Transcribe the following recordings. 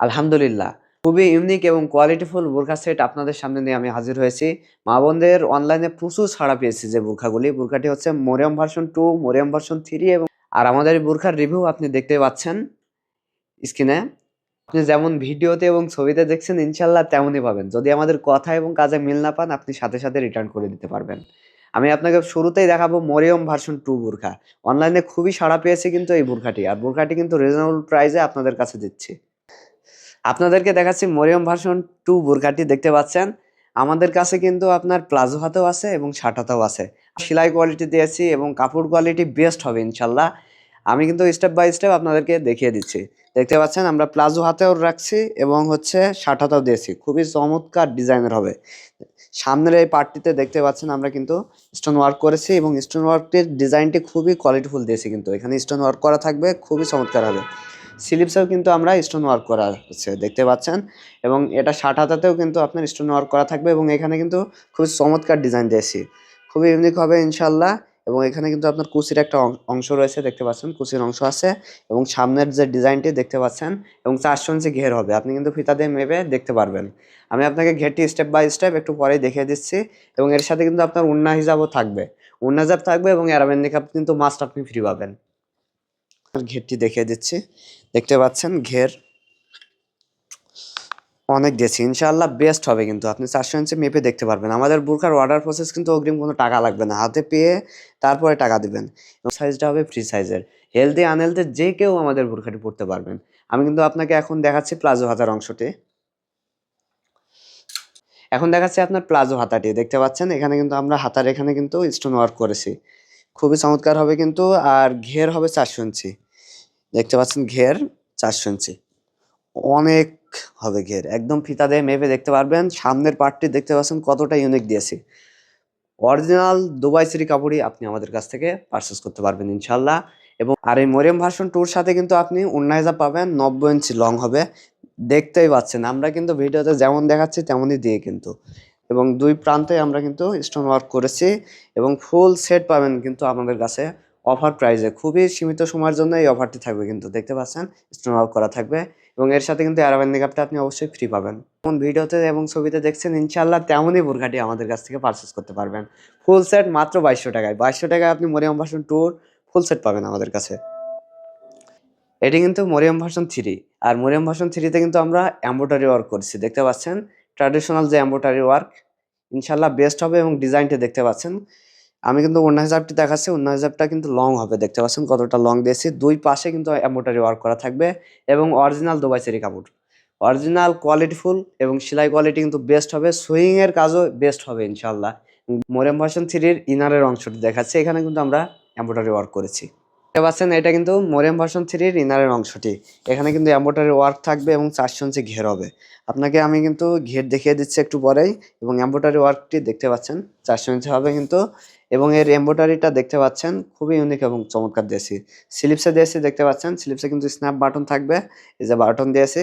আলহামদুলিল্লাহ। খুবই ইউনিক এবং কোয়ালিটিফুল বোরখা সেট আপনাদের সামনে নিয়ে আমি হাজির হয়েছি। মা বোনদের অনলাইনে প্রচুর ছাড়া পেয়েছি যে বোরখাগুলি বোরখাটি হচ্ছে Mariam version two Mariam version three এবং আর আমাদের বোরখার রিভিউ আপনি দেখতে পাচ্ছেন স্ক্রিনে আপনি যেমন ভিডিওতে এবং ছবিতে দেখছেন ইনশাল্লাহ তেমনই পাবেন। যদি আমাদের কথা এবং কাজে মিল না পান, আপনি সাথে সাথে রিটার্ন করে দিতে পারবেন। আমি আপনাকে শুরুতেই দেখাবো মরিয়ম ভার্সন টু বোরখা অনলাইনে খুবই সাড়া পেয়েছে কিন্তু এই বোরখাটি আর বোরখাটি কিন্তু রিজনেবল প্রাইসে আপনাদের কাছে দিচ্ছি। আপনাদেরকে দেখাচ্ছি মরিয়ম ভার্সন টু বোরখাটি দেখতে পাচ্ছেন? আমাদের কাছে কিন্তু আপনার প্লাজো হাতেও আছে এবং শার্ট হাতেও আছে। সেলাই কোয়ালিটি দিয়েছি এবং কাপড় কোয়ালিটি বেস্ট হবে ইনশাল্লাহ। আমি কিন্তু স্টেপ বাই স্টেপ আপনাদেরকে দেখিয়ে দিচ্ছি। দেখতে পাচ্ছেন, আমরা প্লাজো হাতেও রাখছি এবং হচ্ছে শার্ট হাতেও দিয়েছি। খুবই চমৎকার ডিজাইনের হবে। সামনের এই পার্টটিতে দেখতে পাচ্ছেন, আমরা কিন্তু স্টোন ওয়ার্ক করেছি এবং স্টোন ওয়ার্কটির ডিজাইনটি খুবই কোয়ালিটিফুল দিয়েছি কিন্তু। এখানে স্টোন ওয়ার্ক করা থাকবে, খুবই চমৎকার হবে। স্লিপসেও কিন্তু আমরা স্টোন ওয়ার্ক করা হচ্ছে, দেখতে পাচ্ছেন? এবং এটা শার্ট হাতাতেও কিন্তু আপনার স্টোন ওয়ার্ক করা থাকবে এবং এখানে কিন্তু খুবই চমৎকার ডিজাইন দিয়েছি। খুবই ইউনিক হবে ইনশাল্লাহ এবং এখানে কিন্তু আপনার কুচির একটা অংশ রয়েছে, দেখতে পাচ্ছেন? কুচির অংশ আছে এবং সামনের যে ডিজাইনটি দেখতে পাচ্ছেন এবং চারশো ইঞ্চি ঘের হবে, আপনি কিন্তু ফিতা দিয়ে মেপে দেখতে পারবেন। আমি আপনাকে ঘেরটি স্টেপ বাই স্টেপ একটু পরেই দেখিয়ে দিচ্ছি এবং এর সাথে কিন্তু আপনার উন্না হিসাবও থাকবে। উন্না হিসাব থাকবে এবং অ্যারাবেন কিন্তু মাস্ট আপনি ফ্রি পাবেন। ঘেরটি দেখিয়ে দিচ্ছি। দেখতে পাচ্ছেন ঘের অনেক দিয়েছি। ইনশাআল্লাহ বেস্ট হবে কিন্তু। আপনি চারশো ইঞ্চি মেপে দেখতে পারবেন। আমাদের বুরখার অর্ডার প্রসেস কিন্তু অগ্রিম কোনো টাকা লাগবে না। হাতে পেয়ে তারপরে টাকা দিবেন। সাইজটা হবে ফ্রি সাইজের হেলদি আনহেলদি যে কেউ আমাদের বুরখাটি পড়তে পারবেন। আমি কিন্তু আপনাকে এখন দেখাচ্ছি প্লাজো হাতার অংশটি। এখন দেখাচ্ছি আপনার প্লাজো হাতাটি দেখতে পাচ্ছেন? এখানে কিন্তু আমরা হাতার এখানে কিন্তু স্টোন ওয়ার্ক করেছি। খুবই চমৎকার হবে কিন্তু, আর ঘের হবে চারশো ইঞ্চি। দেখতে পাচ্ছেন ঘের চারশো ইঞ্চি। অনেক হবে ঘের, একদম ফিতা দিয়ে মেপে দেখতে পারবেন। সামনের পার্টটি দেখতে পাচ্ছেন কতটা ইউনিক দিয়েছি। অরিজিনাল দুবাই সিরি কাপড়ই আপনি আমাদের কাছ থেকে পারচেস করতে পারবেন ইনশাল্লাহ এবং আর এই মরিয়াম ভার্সন টুর সাথে কিন্তু আপনি উন্নাইজা পাবেন, নব্বই ইঞ্চি লং হবে। দেখতেই পাচ্ছেন, আমরা কিন্তু ভিডিওতে যেমন দেখাচ্ছি, তেমনই দিয়ে কিন্তু। এবং দুই প্রান্তে আমরা কিন্তু স্টোন ওয়ার্ক করেছি এবং ফুল সেট পাবেন কিন্তু আমাদের কাছে অফার প্রাইসে খুবই সীমিত সময়ের জন্য এই অফারটি থাকবে কিন্তু, দেখতে পাচ্ছেন? স্টোন ওয়ার্ক করা থাকবে এবং এর সাথে কিন্তু অ্যারাবেন মেকআপটা আপনি অবশ্যই ফ্রি পাবেন। যেমন ভিডিওতে এবং ছবিতে দেখছেন ইনশাল্লাহ তেমনই বোরখাটি আমাদের কাছ থেকে পারচেস করতে পারবেন। ফুল সেট মাত্র বাইশশো টাকায়। বাইশশো টাকায় আপনি মরিয়াম ভার্সন টুর ফুল সেট পাবেন আমাদের কাছে। এটি কিন্তু মরিয়াম ভার্সন থ্রি আর মরিয়াম ভার্সন থ্রিতে কিন্তু আমরা এম্ব্রয়ডারি ওয়ার্ক করছি, দেখতে পাচ্ছেন? ট্র্যাডিশনাল যে এম্ব্রয়ডারি ওয়ার্ক ইনশাল্লাহ বেস্ট হবে এবং ডিজাইনটি দেখতে পাচ্ছেন। আমি কিন্তু অন্য হিসাবটি দেখাচ্ছি অন্য হিসাবটা কিন্তু লং হবে, দেখতে পাচ্ছেন কতটা লং দিয়েছি। দুই পাশে কিন্তু এম্ব্রয়ডারি ওয়ার্ক করা থাকবে এবং অরিজিনাল দুবাই চেরি কাপড়। অরিজিনাল কোয়ালিটিফুল এবং সেলাই কোয়ালিটি কিন্তু বেস্ট হবে সুইংয়ের কাজও বেস্ট হবে ইনশাল্লাহ। মোরেম ভার্সন থ্রির ইনারের অংশটি দেখাচ্ছে, এখানে কিন্তু আমরা এম্ব্রয়ডারি ওয়ার্ক করেছি। দেখতে পাচ্ছেন, এটা কিন্তু মোরেম ভার্সন থ্রির ইনারের অংশটি। এখানে কিন্তু এম্ব্রয়ডারি ওয়ার্ক থাকবে এবং চারশো ইঞ্চি ঘের হবে। আপনাকে আমি কিন্তু ঘের দেখিয়ে দিচ্ছি একটু পরেই, এবং অ্যাম্বোটারি ওয়ার্কটি দেখতে পাচ্ছেন, চারশো ইঞ্চি হবে কিন্তু, এবং এর এম্বোটারিটা দেখতে পাচ্ছেন, খুবই ইউনিক এবং চমৎকার দিয়েছি স্লিপসে দিয়েছি দেখতে পাচ্ছেন স্লিপসে কিন্তু স্ন্যাপ বাটন থাকবে, এই যে বাটন দিয়েছে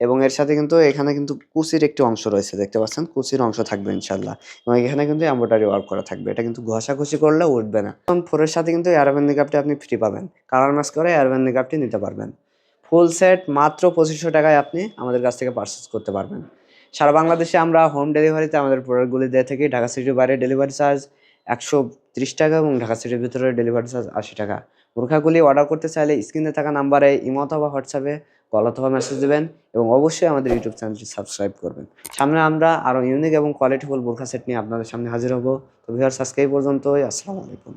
এবং এর সাথে কিন্তু এখানে কিন্তু কুচির একটি অংশ রয়েছে, দেখতে পাচ্ছেন? কুচির অংশ থাকবে ইনশাল্লাহ এবং এখানে কিন্তু এম্ব্রয়ডারি ওয়ার্ক করা থাকবে। এটা কিন্তু ঘষাঘষি করলে উঠবে না। এবং ফোরের সাথে কিন্তু এয়ারব্যান্ড নিকাপটি আপনি ফ্রি পাবেন। কালার ম্যাচ করে এয়ারব্যান্ড নিকাপটি নিতে পারবেন। ফুল সেট মাত্র পঁচিশশো টাকায় আপনি আমাদের কাছ থেকে পারচেস করতে পারবেন। সারা বাংলাদেশে আমরা হোম ডেলিভারিতে আমাদের প্রোডাক্টগুলি দিয়ে থাকি ঢাকা সিটির বাইরে ডেলিভারি চার্জ একশো ত্রিশ টাকা এবং ঢাকা সিটির ভিতরে ডেলিভারি চার্জ আশি টাকা। বোরখাগুলি অর্ডার করতে চাইলে স্ক্রিনে থাকা নাম্বারে ইমো অথবা হোয়াটসঅ্যাপে কল অথবা মেসেজ দেবেন এবং অবশ্যই আমাদের ইউটিউব চ্যানেলটি সাবস্ক্রাইব করবেন। সামনে আমরা আরও ইউনিক এবং কোয়ালিটিফুল বোরখা সেট নিয়ে আপনাদের সামনে হাজির হব। তো ভিউয়ার্স আজকে এই পর্যন্তই। আসসালামু আলাইকুম।